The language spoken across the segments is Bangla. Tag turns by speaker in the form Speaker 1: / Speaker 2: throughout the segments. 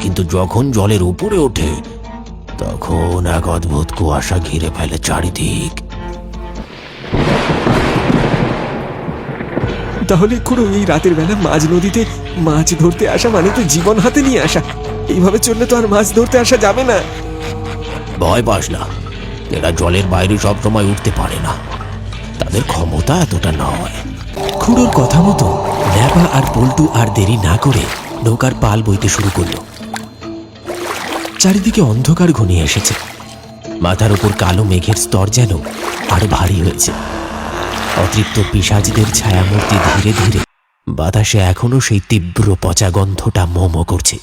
Speaker 1: কিন্তু যখন জলের উপরে ওঠে তখন এক অদ্ভুত কুয়াশা ঘিরে ফেলে চারিদিক।
Speaker 2: তাহলে খুড়ো এই রাতের বেলা মাঝ নদীতে মাছ ধরতে আসা মানে তো জীবন হাতে নিয়ে আসা। এইভাবে চললে তো আর মাছ ধরতে আসা যাবে না।
Speaker 1: ভয় পাস না। এরা জলের বাইরে সবসময় উঠতে পারে না। তাদের ক্ষমতা এতটা নয়।
Speaker 3: খুড়োর কথা মতো ন্যাপা আর পল্টু আর দেরি না করে নৌকার পাল বইতে শুরু করল। চারিদিকে অন্ধকার ঘনিয়ে এসেছে। মাথার উপর কালো মেঘের স্তর যেন আরও ভারী হয়েছে। অতৃপ্ত পিসাজদের ছায়ামূর্তি ধীরে ধীরে বাতাসে এখনও সেই তীব্র পচা গন্ধটা মোমো করছে।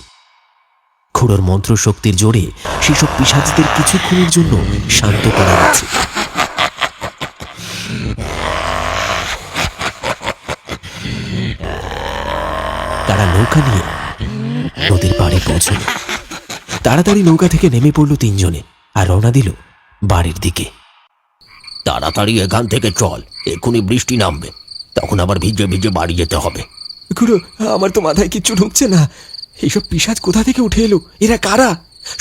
Speaker 3: খুড়োর মন্ত্র শক্তির জোরে সেসব পিসাজদের কিছুক্ষণের জন্য শান্ত করা গেছে তারা নৌকা নিয়ে নদীর পাড়ে পৌঁছল। তাড়াতাড়ি নৌকা থেকে নেমে পড়ল তিনজনে আর রওনা দিল বাড়ির দিকে।
Speaker 1: তাড়াতাড়ি এখান থেকে চল এক্ষুনি বৃষ্টি নামবে তখন আবার ভিজে ভিজে বাড়ি যেতে হবে।
Speaker 2: খুড়ো আমার তো মাথায় কিচ্ছু ঢুকছে না। এইসব পিসাজ কোথা থেকে উঠে এলো? এরা কারা?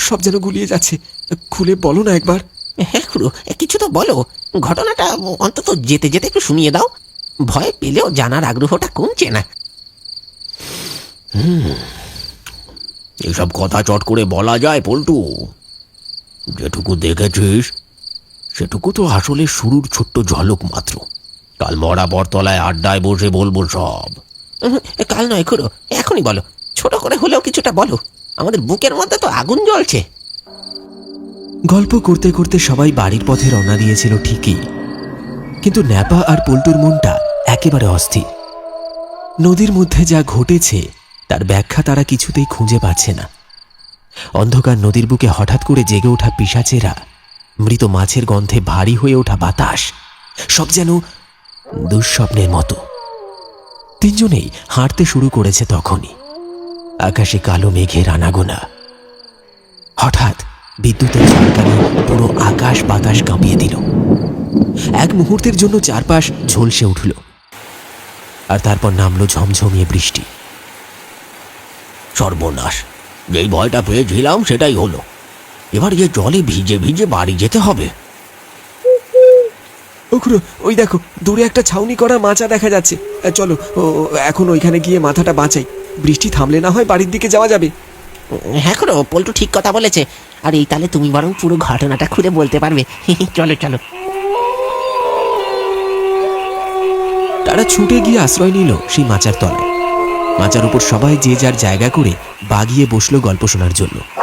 Speaker 2: সব যেন গুলিয়ে যাচ্ছে। খুলে বলো না একবার।
Speaker 4: হ্যাঁ খুড়ো কিছু তো বলো। ঘটনাটা অন্তত যেতে যেতে একটু শুনিয়ে দাও। ভয় পেলেও জানার আগ্রহটা কমছে না।
Speaker 1: এসব কথা চট করে বলা যায় পল্টু। যেটুকু দেখেছিস সেটুকু তো আসলে শুরুর ছোট্ট ঝলক মাত্র। কাল মরা বরতলায় আড্ডায় বসে বলব সব।
Speaker 4: কাল নয় খুড়ো এখনই বলো। ছোট করে হলেও কিছুটা বলো। আমাদের বুকের মধ্যে তো আগুন জ্বলছে।
Speaker 3: গল্প করতে করতে সবাই বাড়ির পথে রওনা দিয়েছিল ঠিকই। কিন্তু ন্যাপা আর পল্টুর মনটা একেবারে অস্থির। নদীর মধ্যে যা ঘটেছে তার ব্যাখ্যা তারা কিছুতেই খুঁজে পাচ্ছে না। অন্ধকার নদীর বুকে হঠাৎ করে জেগে ওঠা পিসাচেরা মৃত মাছের গন্ধে ভারী হয়ে ওঠা বাতাস, সব যেন দুঃস্বপ্নের মতো। তিনজনেই হাঁটতে শুরু করেছে তখনই। আকাশে কালো মেঘের আনাগোনা। হঠাৎ বিদ্যুতের ঝলকানি পুরো আকাশ বাতাস কাঁপিয়ে দিল। এক মুহূর্তের জন্য চারপাশ ঝলসে উঠল। আর তারপর নামলো ঝমঝমিয়ে বৃষ্টি।
Speaker 1: সর্বনাশ। যেই ভয়টা পেয়েছিলাম সেটাই হলো। এবার যে জলে ভিজে ভিজে বাড়ি যেতে হবে।
Speaker 2: ওই দেখো দূরে একটা ছাউনি করা মাচা দেখা যাচ্ছে। চলো ও এখন ওইখানে গিয়ে মাথাটা বাঁচাই। বৃষ্টি থামলে না হয় বাড়ির দিকে যাওয়া যাবে।
Speaker 4: হ্যাঁ পল্টু ঠিক কথা বলেছে। আর এই তাহলে তুমি বরং পুরো ঘটনাটা খুলে বলতে পারবে। চলো চলো।
Speaker 3: তারা ছুটে গিয়ে আশ্রয় নিল সেই মাচার তলায়। মাচার উপর সবাই যে যার জায়গা করে বাগিয়ে বসল গল্প শোনার জন্য।